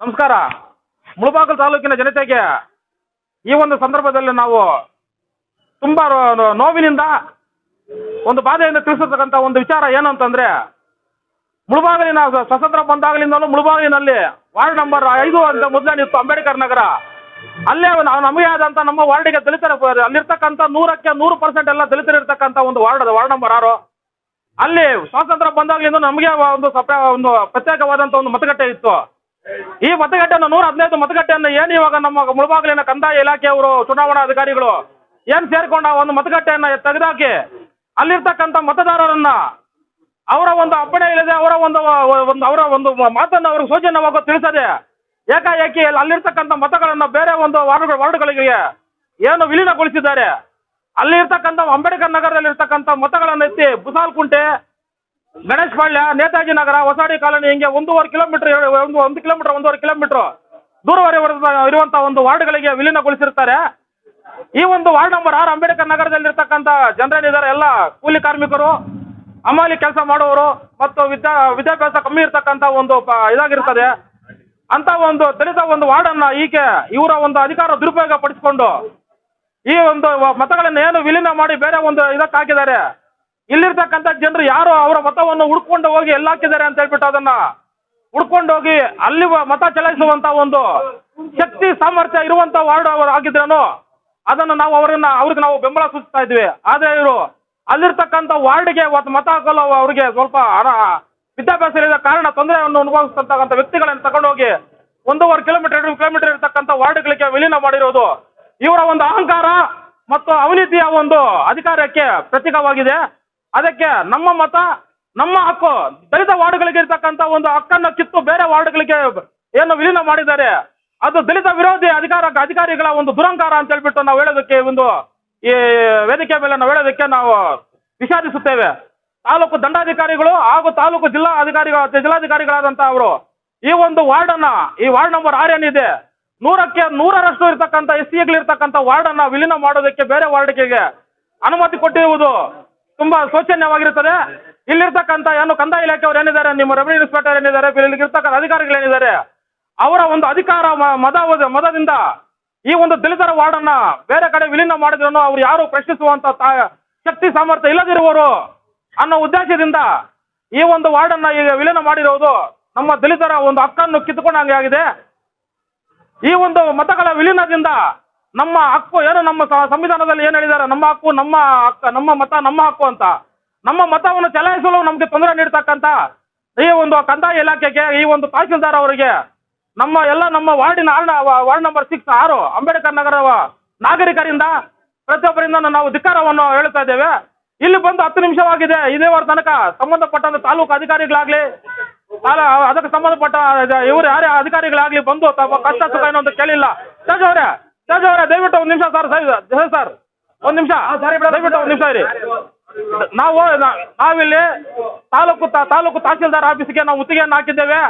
ನಮಸ್ಕಾರ. ಮುಳಬಾಗಲ್ ತಾಲೂಕಿನ ಜನತೆಗೆ ಈ ಒಂದು ಸಂದರ್ಭದಲ್ಲಿ ನಾವು ತುಂಬಾ ನೋವಿನಿಂದ ಒಂದು ಬಾಧೆಯಿಂದ ತಿಳಿಸತಕ್ಕಂಥ ಒಂದು ವಿಚಾರ ಏನು ಅಂತಂದ್ರೆ ಮುಳುಬಾಗಲಿನ ಸ್ವ- ಸ್ವತಂತ್ರ ಬಂದಾಗಲಿಂದಲೂ ಮುಳಬಾಗಿಲಿನಲ್ಲಿ ವಾರ್ಡ್ ನಂಬರ್ ಐದು ಅಂತ ಮೊದಲೇನಿತ್ತು ಅಂಬೇಡ್ಕರ್ ನಗರ. ಅಲ್ಲೇ ನಾವು ನಮಗೆ ಆದಂತ ನಮ್ಮ ವಾರ್ಡಿಗೆ ದಲಿತರ ಅಲ್ಲಿರ್ತಕ್ಕಂಥ ನೂರಕ್ಕೆ ನೂರು ಪರ್ಸೆಂಟ್ ಎಲ್ಲ ದಲಿತರು ಇರತಕ್ಕಂತ ಒಂದು ವಾರ್ಡ್ ಅದು, ವಾರ್ಡ್ ನಂಬರ್ ಆರು. ಅಲ್ಲಿ ಸ್ವಾತಂತ್ರ್ಯ ಬಂದಾಗಲಿಂದ ನಮಗೆ ಒಂದು ಒಂದು ಪ್ರತ್ಯೇಕವಾದಂಥ ಒಂದು ಮತಗಟ್ಟೆ ಇತ್ತು. ಈ ಮತಗಟ್ಟೆಯನ್ನು ನೂರ ಹದಿನೈದು ಮತಗಟ್ಟೆಯನ್ನು ಏನು ಇವಾಗ ನಮ್ಮ ಮುಳಬಾಗಿಲಿನ ಕಂದಾಯ ಇಲಾಖೆಯವರು, ಚುನಾವಣಾ ಅಧಿಕಾರಿಗಳು ಏನ್ ಸೇರ್ಕೊಂಡ ಒಂದು ಮತಗಟ್ಟೆಯನ್ನ ತೆಗೆದಾಕಿ ಅಲ್ಲಿರ್ತಕ್ಕಂಥ ಮತದಾರರನ್ನ ಅವರ ಒಂದು ಅಪ್ಪಣೆ ಇಲ್ಲದೆ ಅವರ ಒಂದು ಒಂದು, ಅವರ ಒಂದು ಮಾತನ್ನು ಅವ್ರಿಗೆ ಸೌಜನ್ಯವಾಗ ತಿಳಿಸದೆ ಏಕಾಏಕಿ ಅಲ್ಲಿ ಅಲ್ಲಿರ್ತಕ್ಕಂಥ ಮತಗಳನ್ನು ಬೇರೆ ಒಂದು ವಾರ್ಡ್ ವಾರ್ಡ್ಗಳಿಗೆ ಏನು ವಿಲೀನಗೊಳಿಸಿದ್ದಾರೆ. ಅಲ್ಲಿ ಇರ್ತಕ್ಕಂಥ ಅಂಬೇಡ್ಕರ್ ನಗರದಲ್ಲಿ ಇರ್ತಕ್ಕಂಥ ಮತಗಳನ್ನು ಎತ್ತಿ ಬುಸಾಲ್ಕುಂಟೆ ಗಣೇಶ್ ಪಾಳ್ಯ, ನೇತಾಜಿ ನಗರ ಹೊಸಾಡಿ ಕಾಲೋನಿ ಹಿಂಗೆ ಒಂದೂವರೆ ಕಿಲೋಮೀಟರ್, ಒಂದು ಒಂದು ಕಿಲೋಮೀಟರ್, ಒಂದೂವರೆ ಕಿಲೋಮೀಟರ್ ದೂರವರೆ ಇರುವಂತಹ ಒಂದು ವಾರ್ಡ್ಗಳಿಗೆ ವಿಲೀನಗೊಳಿಸಿರ್ತಾರೆ. ಈ ಒಂದು ವಾರ್ಡ್ ನಂಬರ್ ಆರು ಅಂಬೇಡ್ಕರ್ ನಗರದಲ್ಲಿ ಇರ್ತಕ್ಕಂಥ ಜನರೇನಿದ್ದಾರೆ ಎಲ್ಲ ಕೂಲಿ ಕಾರ್ಮಿಕರು ಅಮಾಲಿ ಕೆಲಸ ಮಾಡುವವರು ಮತ್ತು ವಿದ್ಯಾ, ವಿದ್ಯಾಭ್ಯಾಸ ಕಮ್ಮಿ ಇರ್ತಕ್ಕಂತ ಒಂದು ಇದಾಗಿರ್ತದೆ. ಅಂತ ಒಂದು ದಲಿತ ಒಂದು ವಾರ್ಡನ್ನ ಈಕೆ, ಇವರ ಒಂದು ಅಧಿಕಾರ ದುರುಪಯೋಗ ಪಡಿಸಿಕೊಂಡು ಈ ಒಂದು ಮತಗಳನ್ನ ಏನು ವಿಲೀನ ಮಾಡಿ ಬೇರೆ ಒಂದು ಇದಕ್ಕೆ ಹಾಕಿದ್ದಾರೆ ಇಲ್ಲಿರ್ತಕ್ಕಂಥ ಜನರು ಯಾರು ಅವರ ಮತವನ್ನು ಹುಡ್ಕೊಂಡು ಹೋಗಿ ಎಲ್ಲ ಹಾಕಿದ್ದಾರೆ ಅಂತ ಹೇಳ್ಬಿಟ್ಟು ಅದನ್ನ ಹುಡ್ಕೊಂಡು ಹೋಗಿ ಅಲ್ಲಿ ಮತ ಚಲಾಯಿಸುವಂತ ಒಂದು ಶಕ್ತಿ, ಸಾಮರ್ಥ್ಯ ಇರುವಂತ ವಾರ್ಡ್ ಅವರು ಆಗಿದ್ರೇನು ಅದನ್ನು ನಾವು ಅವರನ್ನ, ಅವ್ರಿಗೆ ನಾವು ಬೆಂಬಲ ಸೂಚಿಸ್ತಾ ಇದ್ವಿ. ಆದ್ರೆ ಇವರು ಅಲ್ಲಿರ್ತಕ್ಕಂಥ ವಾರ್ಡ್ಗೆ ಅವತ್ತು ಮತ ಹಾಕಲು ಅವರಿಗೆ ಸ್ವಲ್ಪ ಅರ, ವಿದ್ಯಾಭ್ಯಾಸ ಇಲ್ಲದ ಕಾರಣ ತೊಂದರೆಯನ್ನು ಅನುಭವಿಸ್ತಕ್ಕಂಥ ವ್ಯಕ್ತಿಗಳನ್ನು ತಗೊಂಡೋಗಿ ಒಂದೂವರೆ ಕಿಲೋಮೀಟರ್, ಎರಡು ಕಿಲೋಮೀಟರ್ ಇರತಕ್ಕಂಥ ವಾರ್ಡ್ಗಳಿಗೆ ವಿಲೀನ ಮಾಡಿರೋದು. ಇವರ ಒಂದು ಅಹಂಕಾರ ಮತ್ತು ಅವನೀತಿಯ ಒಂದು ಅಧಿಕಾರಕ್ಕೆ ಪ್ರತೀಕವಾಗಿದೆ. ಅದಕ್ಕೆ ನಮ್ಮ ಮತ, ನಮ್ಮ ಹಕ್ಕು, ದಲಿತ ವಾರ್ಡ್ಗಳಿಗೆ ಇರ್ತಕ್ಕಂಥ ಒಂದು ಹಕ್ಕನ್ನು ಕಿತ್ತು ಬೇರೆ ವಾರ್ಡ್ಗಳಿಗೆ ಏನು ವಿಲೀನ ಮಾಡಿದ್ದಾರೆ. ಅದು ದಲಿತ ವಿರೋಧಿ ಅಧಿಕಾರ, ಅಧಿಕಾರಿಗಳ ಒಂದು ದುರಂಕಾರ ಅಂತ ಹೇಳ್ಬಿಟ್ಟು ನಾವು ಹೇಳೋದಕ್ಕೆ ಒಂದು ಈ ವೇದಿಕೆ ಮೇಲೆ ನಾವು ಹೇಳೋದಕ್ಕೆ ನಾವು ವಿಷಾದಿಸುತ್ತೇವೆ. ತಾಲೂಕು ದಂಡಾಧಿಕಾರಿಗಳು ಹಾಗೂ ತಾಲೂಕು ಜಿಲ್ಲಾ ಅಧಿಕಾರಿಗಳ ಜಿಲ್ಲಾಧಿಕಾರಿಗಳಾದಂತಹ ಅವರು ಈ ಒಂದು ವಾರ್ಡ್ ಅನ್ನ ಈ ವಾರ್ಡ್ ನಂಬರ್ ಆರ್ ಏನಿದೆ, ನೂರಕ್ಕೆ ನೂರರಷ್ಟು ಇರ್ತಕ್ಕಂಥ ಎಸ್ ವಾರ್ಡ್ ಅನ್ನ ವಿಲೀನ ಮಾಡೋದಕ್ಕೆ ಬೇರೆ ವಾರ್ಡ್ಗೆ ಅನುಮತಿ ಕೊಟ್ಟಿರುವುದು ತುಂಬಾ ಶೋಚನೀಯವಾಗಿರುತ್ತದೆ. ಇಲ್ಲಿರ್ತಕ್ಕಂಥ ಏನು ಕಂದಾಯ ಇಲಾಖೆಯವರು ಏನಿದ್ದಾರೆ, ನಿಮ್ಮ ರೆವಿನ್ಯೂ ಇನ್ಸ್ಪೆಕ್ಟರ್ ಏನಿದ್ದಾರೆ, ಇಲ್ಲಿರ್ತಕ್ಕಂಥ ಅಧಿಕಾರಿಗಳು ಏನಿದ್ದಾರೆ, ಅವರ ಒಂದು ಅಧಿಕಾರ ಮದ, ಮದದಿಂದ ಈ ಒಂದು ದಲಿತರ ವಾರ್ಡನ್ನ ಬೇರೆ ಕಡೆ ವಿಲೀನ ಮಾಡಿದ್ರು ಅವ್ರು ಯಾರು ಪ್ರಶ್ನಿಸುವಂತ ಶಕ್ತಿ, ಸಾಮರ್ಥ್ಯ ಇಲ್ಲದಿರುವವರು ಅನ್ನೋ ಉದ್ದೇಶದಿಂದ ಈ ಒಂದು ವಾರ್ಡನ್ನ ಈಗ ವಿಲೀನ ಮಾಡಿರುವುದು ನಮ್ಮ ದಲಿತರ ಒಂದು ಹಕ್ಕನ್ನು ಕಿತ್ತುಕೊಂಡಂಗೆ ಆಗಿದೆ. ಈ ಒಂದು ಮತಗಳ ವಿಲೀನದಿಂದ ನಮ್ಮ ಹಕ್ಕು ಏನು, ನಮ್ಮ ಸಂವಿಧಾನದಲ್ಲಿ ಏನು ಹೇಳಿದ್ದಾರೆ ನಮ್ಮ ಹಕ್ಕು, ನಮ್ಮ ಹಕ್ಕ ನಮ್ಮ ಮತ, ನಮ್ಮ ಹಕ್ಕು ಅಂತ. ನಮ್ಮ ಮತವನ್ನು ಚಲಾಯಿಸಲು ನಮಗೆ ತೊಂದರೆ ನೀಡ್ತಕ್ಕಂಥ ಈ ಒಂದು ಕಂದಾಯ ಇಲಾಖೆಗೆ, ಈ ಒಂದು ತಹಸೀಲ್ದಾರ್ ಅವರಿಗೆ ನಮ್ಮ ಎಲ್ಲ ನಮ್ಮ ವಾರ್ಡಿನ ವಾರ್ಡ್ ನಂಬರ್ ಸಿಕ್ಸ್ ಆರು, ಅಂಬೇಡ್ಕರ್ ನಗರ ನಾಗರಿಕರಿಂದ ಪ್ರತಿಯೊಬ್ಬರಿಂದ ನಾವು ಧಿಕ್ಕಾರವನ್ನು ಹೇಳ್ತಾ ಇದ್ದೇವೆ. ಇಲ್ಲಿ ಬಂದು ಹತ್ತು ನಿಮಿಷವಾಗಿದೆ. ಇದೇವರ ತನಕ ಸಂಬಂಧಪಟ್ಟಂತ ತಾಲೂಕು ಅಧಿಕಾರಿಗಳಾಗ್ಲಿ ಅದಕ್ಕೆ ಸಂಬಂಧಪಟ್ಟ ಇವರು ಯಾರೇ ಅಧಿಕಾರಿಗಳಾಗ್ಲಿ ಬಂದು ತಮ್ಮ ಕಷ್ಟ, ಸುಖ ಏನು ಅಂತ ಕೇಳಿಲ್ಲ. ತೇಜ್ ಅವರೇ ತೇಜ್ ಅವರೇ, ದಯವಿಟ್ಟು ಒಂದು ನಿಮಿಷ ಸರ್ ಸರ್ ಸರ್ ಒಂದು ನಿಮಿಷ, ದಯವಿಟ್ಟು ಒಂದು ನಿಮಿಷ ಇರಿ. ನಾವು ನಾವಿಲ್ಲಿ ತಾಲೂಕು ತಾಲೂಕು ತಹಸೀಲ್ದಾರ್ ಆಫೀಸ್ಗೆ ನಾವು ಮುತ್ತಿಗೆಯನ್ನು ಹಾಕಿದ್ದೇವೆ.